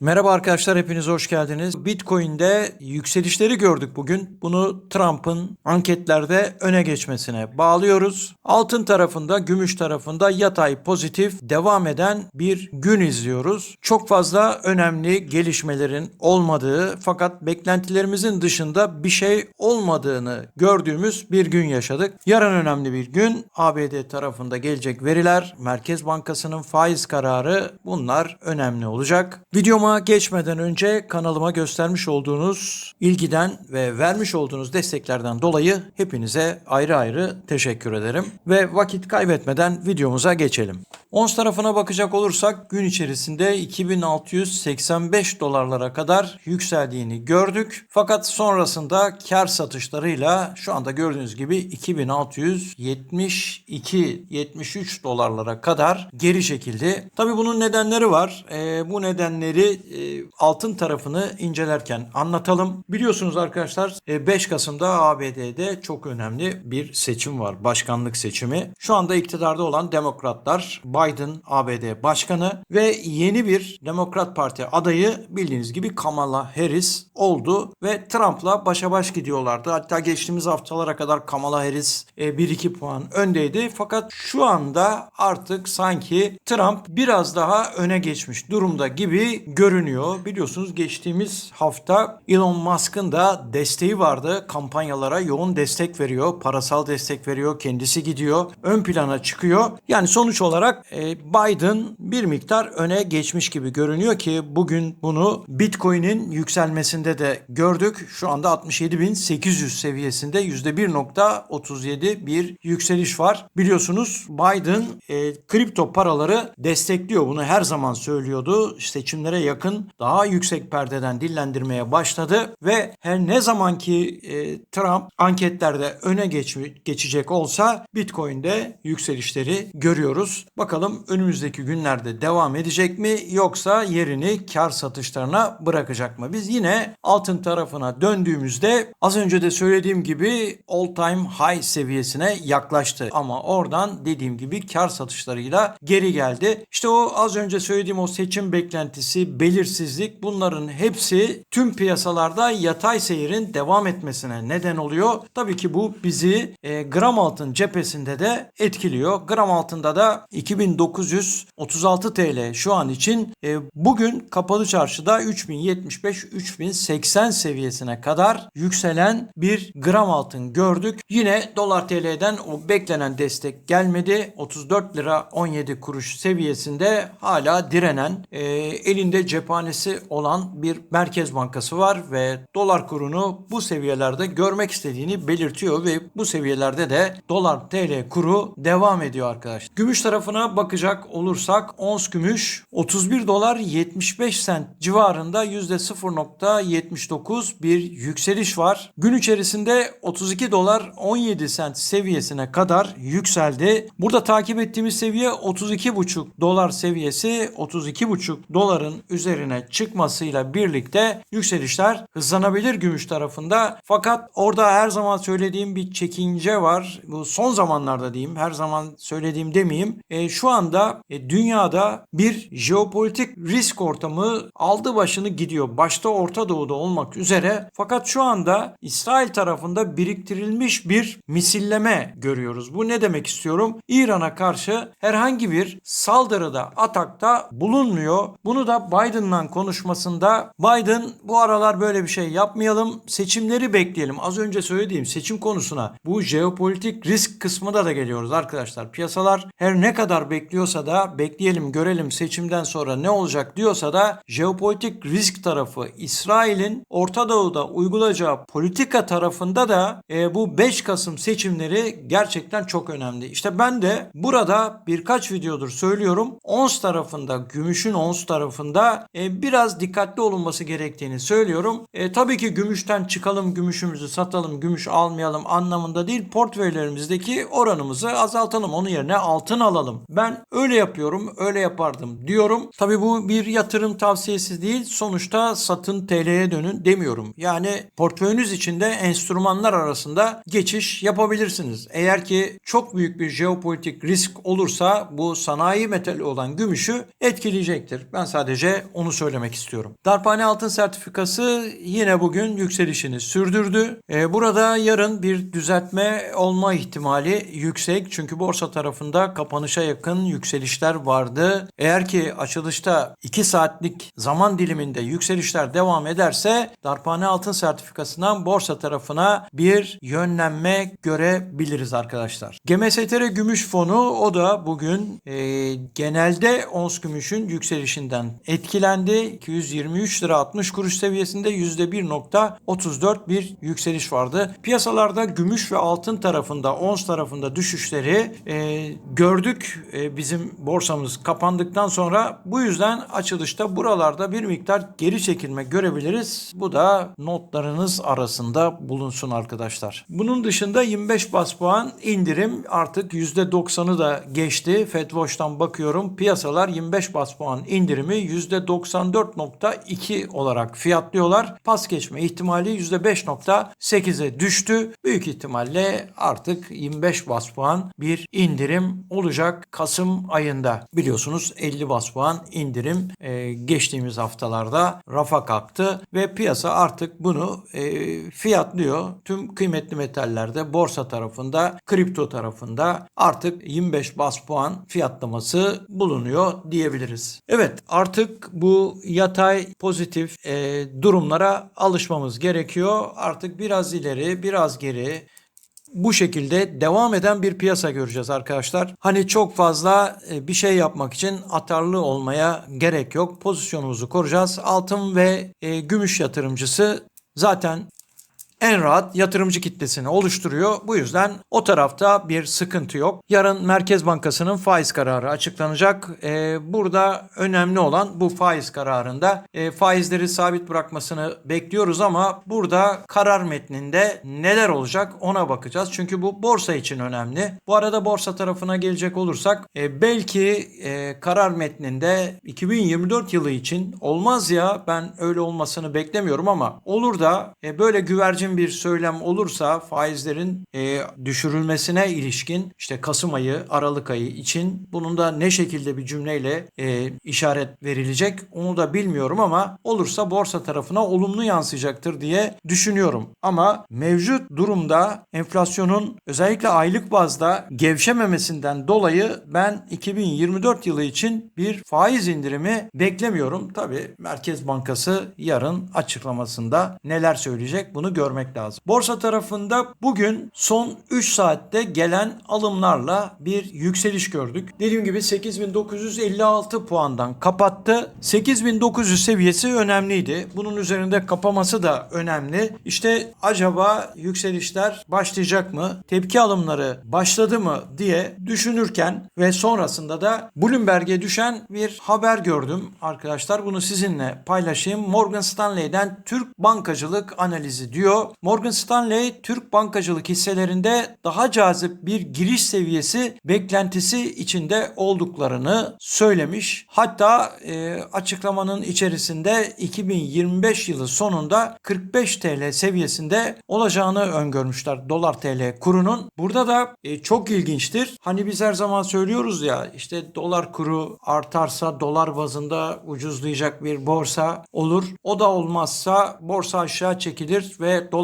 Merhaba arkadaşlar hepiniz hoş geldiniz. Bitcoin'de yükselişleri gördük bugün. Bunu Trump'ın anketlerde öne geçmesine bağlıyoruz. Altın tarafında, gümüş tarafında yatay pozitif devam eden bir gün izliyoruz. Çok fazla önemli gelişmelerin olmadığı fakat beklentilerimizin dışında bir şey olmadığını gördüğümüz bir gün yaşadık. Yarın önemli bir gün. ABD tarafında gelecek veriler, Merkez Bankası'nın faiz kararı bunlar önemli olacak. Videoma geçmeden önce kanalıma göstermiş olduğunuz ilgiden ve vermiş olduğunuz desteklerden dolayı hepinize ayrı ayrı teşekkür ederim. Ve vakit kaybetmeden videomuza geçelim. Ons tarafına bakacak olursak gün içerisinde 2685 dolarlara kadar yükseldiğini gördük. Fakat sonrasında kar satışlarıyla şu anda gördüğünüz gibi 2672-73 dolarlara kadar geri çekildi. Tabi bunun nedenleri var. Ee, bu nedenleri e, altın tarafını incelerken anlatalım. Biliyorsunuz arkadaşlar e, 5 Kasım'da ABD'de çok önemli bir seçim var. Başkanlık seçimi. Şu anda iktidarda olan demokratlar Biden ABD başkanı ve yeni bir Demokrat Parti adayı bildiğiniz gibi Kamala Harris oldu ve Trump'la başa baş gidiyorlardı. Hatta geçtiğimiz haftalara kadar Kamala Harris e, 1-2 puan öndeydi. Fakat şu anda artık sanki Trump biraz daha öne geçmiş durumda gibi görünüyor. Biliyorsunuz geçtiğimiz hafta Elon Musk'ın da desteği vardı. Kampanyalara yoğun destek veriyor. Parasal destek veriyor. Kendisi gidiyor. Ön plana çıkıyor. Yani sonuç olarak e, Biden bir miktar öne geçmiş gibi görünüyor ki bugün bunu Bitcoin'in yükselmesinde de gördük. Şu anda 67.800 seviyesinde %1.37 bir yükseliş var. Biliyorsunuz Biden e, kripto paraları destekliyor. Bunu her zaman söylüyordu. Seçimlere yakın daha yüksek perdeden dillendirmeye başladı ve her ne zaman ki e, Trump anketlerde öne geç, geçecek olsa Bitcoin'de yükselişleri görüyoruz. Bakalım önümüzdeki günlerde devam edecek mi yoksa yerini kar satışlarına bırakacak mı? Biz yine altın tarafına döndüğümüzde az önce de söylediğim gibi all time high seviyesine yaklaştı. Ama oradan dediğim gibi kar satışlarıyla geri geldi. İşte o az önce söylediğim o seçim beklentisi, belirsizlik bunların hepsi tüm piyasalarda yatay seyirin devam etmesine neden oluyor. Tabii ki bu bizi e, gram altın cephesinde de etkiliyor. Gram altında da 2936 TL şu an için e, bugün kapalı çarşıda 3075-3080 seviyesine kadar yükselen bir gram altın gördük. Yine dolar TL'den o beklenen destek gelmedi. 34 lira 17 kuruş seviyesinde hala direnen e, elinde cephanesi olan bir merkez bankası var ve dolar kurunu bu seviyelerde görmek istediğini belirtiyor ve bu seviyelerde de dolar TL kuru devam ediyor arkadaşlar. Gümüş tarafına bakacak olursak ons gümüş 31 dolar 75 sent civarında %0.79 bir yükseliş var. Gün içerisinde 32 dolar 17 sent seviyesine kadar yükseldi. Burada takip ettiğimiz seviye 32,5 dolar seviyesi 32,5 doların üzerine çıkmasıyla birlikte yükselişler hızlanabilir gümüş tarafında. Fakat orada her zaman söylediğim bir çekince var. Bu son zamanlarda diyeyim her zaman söylediğim demeyeyim. E, şu anda e, dünyada bir jeopolitik risk ortamı aldı başını gidiyor. Başta Orta Doğu'da olmak üzere. Fakat şu anda İsrail tarafında biriktirilmiş bir misilleme görüyoruz. Bu ne demek istiyorum? İran'a karşı herhangi bir saldırıda, atakta bulunmuyor. Bunu da Biden'la konuşmasında Biden bu aralar böyle bir şey yapmayalım. Seçimleri bekleyelim. Az önce söylediğim seçim konusuna bu jeopolitik risk kısmına da geliyoruz arkadaşlar. Piyasalar her ne kadar bekliyorsa da bekleyelim görelim seçimden sonra ne olacak diyorsa da jeopolitik risk tarafı İsrail'in Orta Doğu'da uygulayacağı politika tarafında da e, bu 5 Kasım seçimleri gerçekten çok önemli. İşte ben de burada birkaç videodur söylüyorum. Ons tarafında, gümüşün ons tarafında e, biraz dikkatli olunması gerektiğini söylüyorum. E, tabii ki gümüşten çıkalım, gümüşümüzü satalım, gümüş almayalım anlamında değil. Portföylerimizdeki oranımızı azaltalım. Onun yerine altın alalım. Öyle yapıyorum, öyle yapardım diyorum. Tabii bu bir yatırım tavsiyesi değil. Sonuçta satın TL'ye dönün demiyorum. Yani portföyünüz içinde enstrümanlar arasında geçiş yapabilirsiniz. Eğer ki çok büyük bir jeopolitik risk olursa bu sanayi metali olan gümüşü etkileyecektir. Ben sadece onu söylemek istiyorum. Darphane altın sertifikası yine bugün yükselişini sürdürdü. Ee, burada yarın bir düzeltme olma ihtimali yüksek. Çünkü borsa tarafında kapanışa yakın yükselişler vardı. Eğer ki açılışta 2 saatlik zaman diliminde yükselişler devam ederse Darphane altın sertifikasından borsa tarafına bir yönlenme görebiliriz arkadaşlar. GMSTR Gümüş Fonu o da bugün e, genelde ons gümüşün yükselişinden etkilendi. 223 lira 60 kuruş seviyesinde %1.34 bir yükseliş vardı. Piyasalarda gümüş ve altın tarafında ons tarafında düşüşleri e, gördük. E, bizim borsamız kapandıktan sonra bu yüzden açılışta buralarda bir miktar geri çekilme görebiliriz. Bu da notlarınız arasında bulunsun arkadaşlar. Bunun dışında 25 bas puan indirim artık %90'ı da geçti. Fedwatch'tan bakıyorum. Piyasalar 25 bas puan indirimi %94.2 olarak fiyatlıyorlar. Pas geçme ihtimali %5.8'e düştü. Büyük ihtimalle artık 25 bas puan bir indirim olacak Kasım ayında. Biliyorsunuz 50 bas puan indirim e, geçtiğimiz haftalarda rafa kalktı ve piyasa artık bunu e, fiyatlıyor. Tüm kıymetli metallerde borsa tarafında, kripto tarafında artık 25 bas puan fiyatlaması bulunuyor diyebiliriz. Evet artık bu yatay pozitif e, durumlara alışmamız gerekiyor. Artık biraz ileri, biraz geri bu şekilde devam eden bir piyasa göreceğiz arkadaşlar. Hani çok fazla e, bir şey yapmak için atarlı olmaya gerek yok. Pozisyonumuzu koruyacağız. Altın ve e, gümüş yatırımcısı zaten en rahat yatırımcı kitlesini oluşturuyor. Bu yüzden o tarafta bir sıkıntı yok. Yarın Merkez Bankası'nın faiz kararı açıklanacak. Ee, burada önemli olan bu faiz kararında e, faizleri sabit bırakmasını bekliyoruz ama burada karar metninde neler olacak ona bakacağız. Çünkü bu borsa için önemli. Bu arada borsa tarafına gelecek olursak e, belki e, karar metninde 2024 yılı için olmaz ya ben öyle olmasını beklemiyorum ama olur da e, böyle güvercin bir söylem olursa faizlerin e, düşürülmesine ilişkin işte Kasım ayı, Aralık ayı için bunun da ne şekilde bir cümleyle e, işaret verilecek onu da bilmiyorum ama olursa borsa tarafına olumlu yansıyacaktır diye düşünüyorum. Ama mevcut durumda enflasyonun özellikle aylık bazda gevşememesinden dolayı ben 2024 yılı için bir faiz indirimi beklemiyorum. Tabi Merkez Bankası yarın açıklamasında neler söyleyecek bunu görmek lazım. Borsa tarafında bugün son 3 saatte gelen alımlarla bir yükseliş gördük. Dediğim gibi 8956 puandan kapattı. 8900 seviyesi önemliydi. Bunun üzerinde kapaması da önemli. İşte acaba yükselişler başlayacak mı? Tepki alımları başladı mı diye düşünürken ve sonrasında da Bloomberg'e düşen bir haber gördüm arkadaşlar. Bunu sizinle paylaşayım. Morgan Stanley'den Türk bankacılık analizi diyor. Morgan Stanley Türk bankacılık hisselerinde daha cazip bir giriş seviyesi beklentisi içinde olduklarını söylemiş. Hatta e, açıklamanın içerisinde 2025 yılı sonunda 45 TL seviyesinde olacağını öngörmüşler dolar TL kurunun. Burada da e, çok ilginçtir. Hani biz her zaman söylüyoruz ya işte dolar kuru artarsa dolar bazında ucuzlayacak bir borsa olur. O da olmazsa borsa aşağı çekilir ve dolar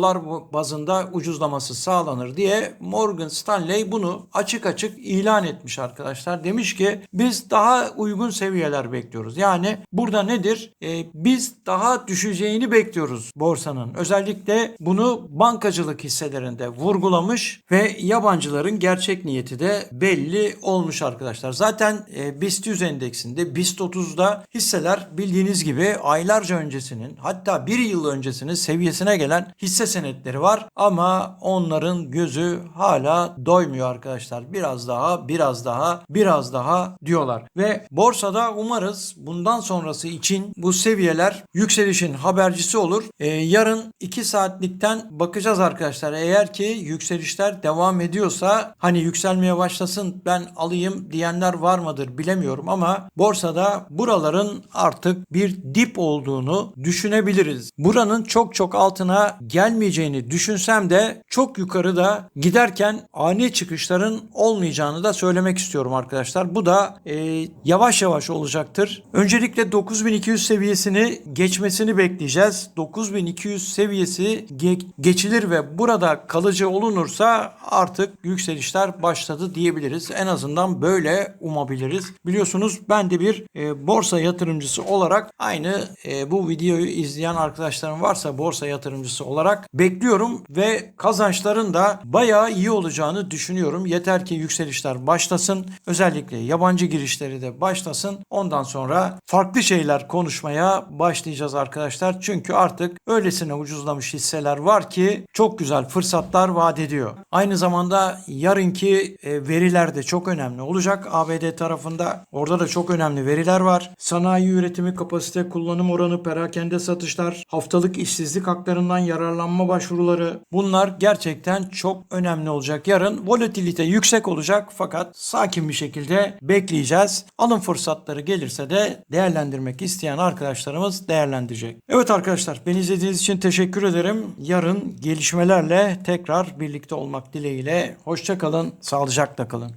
bazında ucuzlaması sağlanır diye Morgan Stanley bunu açık açık ilan etmiş arkadaşlar. Demiş ki biz daha uygun seviyeler bekliyoruz. Yani burada nedir? Ee, biz daha düşeceğini bekliyoruz borsanın. Özellikle bunu bankacılık hisselerinde vurgulamış ve yabancıların gerçek niyeti de belli olmuş arkadaşlar. Zaten e, BIST 100 endeksinde BIST 30'da hisseler bildiğiniz gibi aylarca öncesinin hatta bir yıl öncesinin seviyesine gelen hisse senetleri var ama onların gözü hala doymuyor arkadaşlar. Biraz daha, biraz daha, biraz daha diyorlar. Ve borsada umarız bundan sonrası için bu seviyeler yükselişin habercisi olur. Ee, yarın 2 saatlikten bakacağız arkadaşlar. Eğer ki yükselişler devam ediyorsa hani yükselmeye başlasın ben alayım diyenler var mıdır bilemiyorum ama borsada buraların artık bir dip olduğunu düşünebiliriz. Buranın çok çok altına gel gelmeyeceğini düşünsem de çok yukarıda giderken ani çıkışların olmayacağını da söylemek istiyorum arkadaşlar. Bu da e, yavaş yavaş olacaktır. Öncelikle 9200 seviyesini geçmesini bekleyeceğiz. 9200 seviyesi ge- geçilir ve burada kalıcı olunursa artık yükselişler başladı diyebiliriz. En azından böyle umabiliriz. Biliyorsunuz ben de bir e, borsa yatırımcısı olarak aynı e, bu videoyu izleyen arkadaşlarım varsa borsa yatırımcısı olarak bekliyorum ve kazançların da bayağı iyi olacağını düşünüyorum. Yeter ki yükselişler başlasın. Özellikle yabancı girişleri de başlasın. Ondan sonra farklı şeyler konuşmaya başlayacağız arkadaşlar. Çünkü artık öylesine ucuzlamış hisseler var ki çok güzel fırsatlar vaat ediyor. Aynı zamanda yarınki e, veriler de çok önemli olacak ABD tarafında. Orada da çok önemli veriler var. Sanayi üretimi, kapasite kullanım oranı, perakende satışlar, haftalık işsizlik haklarından yararlanma başvuruları bunlar gerçekten çok önemli olacak. Yarın volatilite yüksek olacak fakat sakin bir şekilde bekleyeceğiz. Alım fırsatları gelirse de değerlendirmek isteyen arkadaşlarımız değerlendirecek. Evet arkadaşlar beni izlediğiniz için teşekkür ederim. Yarın gelişmelerle tekrar birlikte olmak dileğiyle. Hoşça kalın, sağlıcakla kalın.